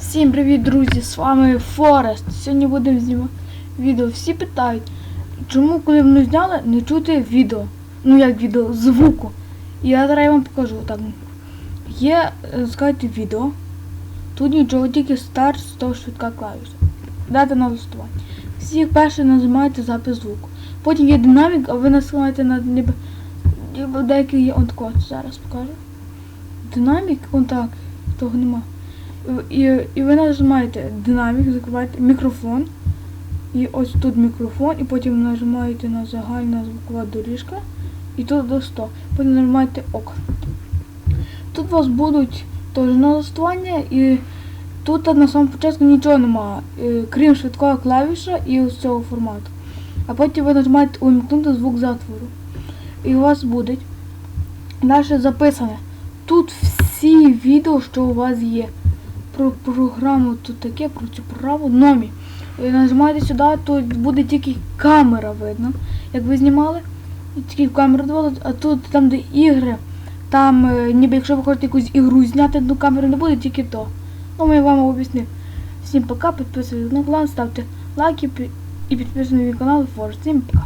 Всім привіт, друзі! З вами Форест. Сьогодні будемо знімати відео. Всі питають, чому, коли воно зняли, не чути відео. Ну як відео, звуку. Я зараз вам покажу. Так. Є, е, відео. Тут нічого, тільки старт, то швидка клавіша. Дата налаштування. Всі перше нажимаєте запис звуку. Потім є динамік, а ви насилаєте на ніби, ніби деякий є он тако, зараз покажу. Динамік, он так, того нема. І, і ви нажимаєте динамік, закриваєте мікрофон. І ось тут мікрофон, і потім нажимаєте на загальна звукова доріжка. І тут до 100. Потім нажимаєте ОК. Тут у вас будуть теж налаштування і тут на самому початку нічого немає, е, крім швидкого клавіша і ось цього формату. А потім ви нажимаєте увімкнути звук затвору. І у вас буде далі записане. Тут всі відео, що у вас є про програму тут таке, про цю програму номі. Ви нажимаєте сюди, то буде тільки камера видно. Як ви знімали, тільки камеру дивили, а тут там, де ігри, там е, ніби якщо ви хочете якусь ігру зняти, то камери не буде, тільки то. Ну ми вам об'яснив. Всім пока, підписуйтесь на канал, ставте лайки і підписуйтесь на мій канал Форс. Всім пока.